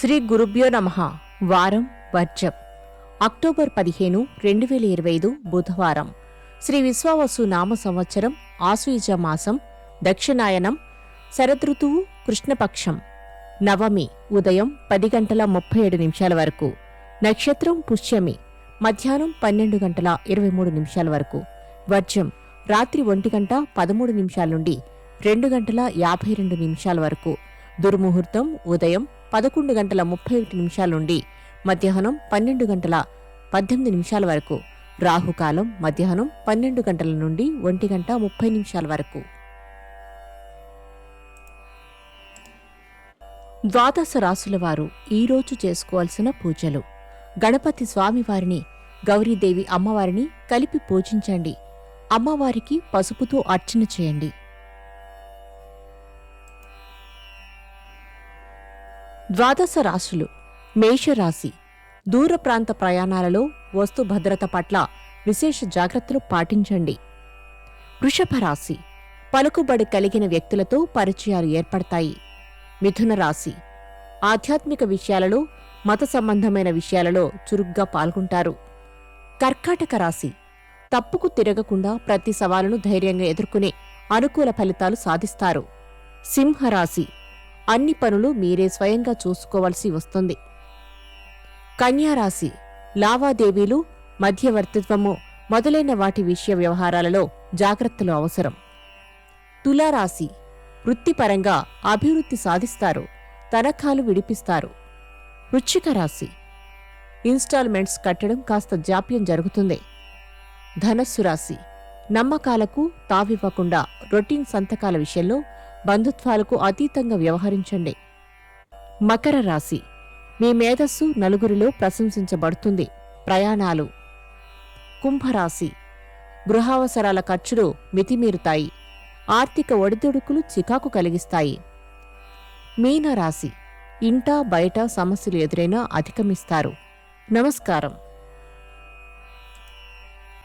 శ్రీ గురుభ్యో నమ. వారం వర్జం. అక్టోబర్ పదిహేను రెండు వేల ఇరవై ఐదు బుధవారం. శ్రీ విశ్వావసు నామ సంవత్సరం ఆశ్వయుజ మాసం దక్షిణాయనం శరదృతువు కృష్ణపక్షం. నవమి ఉదయం పది గంటల ముప్పై ఏడు నిమిషాల వరకు. నక్షత్రం పుష్యమి మధ్యాహ్నం పన్నెండు గంటల ఇరవై మూడు నిమిషాల వరకు. వర్జం రాత్రి ఒంటి గంట పదమూడు నిమిషాల నుండి రెండు గంటల యాభై రెండు నిమిషాల వరకు. దుర్ముహూర్తం ఉదయం పదకొండు గంటల ముప్పై ఒకటి నిమిషాల నుండి మధ్యాహ్నం పన్నెండు గంటల పద్దెనిమిది నిమిషాల వరకు రాహుకాలం మధ్యాహ్నం పన్నెండు గంటల నుండి ఒంటి గంట ముప్పై నిమిషాల వరకు. ద్వాదశ రాసుల వారు ఈరోజు చేసుకోవాల్సిన పూజలు. గణపతి స్వామివారిని గౌరీదేవి అమ్మవారిని కలిపి పూజించండి. అమ్మవారికి పసుపుతో అర్చన చేయండి. ద్వాదశ రాశులు మేషరాశి దూర ప్రాంత ప్రయాణాలలో వస్తు భద్రత పట్ల విశేష జాగ్రత్తలు పాటించండి. వృషభ రాశి పలుకుబడి కలిగిన వ్యక్తులతో పరిచయాలు ఏర్పడతాయి. మిథున రాశి ఆధ్యాత్మిక విషయాలలో మత సంబంధమైన విషయాలలో చురుగ్గా పాల్గొంటారు. కర్కాటక రాశి తప్పుకు తిరగకుండా ప్రతి సవాలును ధైర్యంగా ఎదుర్కొనే అనుకూల ఫలితాలు సాధిస్తారు. సింహరాశి అన్ని పనులు మీరే స్వయంగా చూసుకోవాల్సి వస్తుంది. కన్యారాశి లావాదేవీలు మధ్యవర్తిత్వము మొదలైన వాటి విషయ వ్యవహారాలలో జాగ్రత్తలు అవసరం. తులారాశి వృత్తిపరంగా అభివృద్ధి సాధిస్తారు తనఖాలు విడిపిస్తారు. వృచ్చిక రాశి ఇన్స్టాల్మెంట్స్ కట్టడం కాస్త జాప్యం జరుగుతుంది. ధనస్సు రాశి నమ్మకాలకు తావివ్వకుండా రొటీన్ సంతకాల విషయంలో బంధుత్వాలకు అతీతంగా వ్యవహరించండి. మకర రాశి. మీ మేధస్సు నలుగురిలో ప్రశంసించబడుతుంది. ప్రయాణాలు. కుంభరాశి. గృహావసరాల ఖర్చులు మితిమీరుతాయి. ఆర్థిక ఒడిదుడుకులు చికాకు కలిగిస్తాయి. మీనరాశి. ఇంటా బయట సమస్యలు ఎదురైనా అధిగమిస్తారు. నమస్కారం.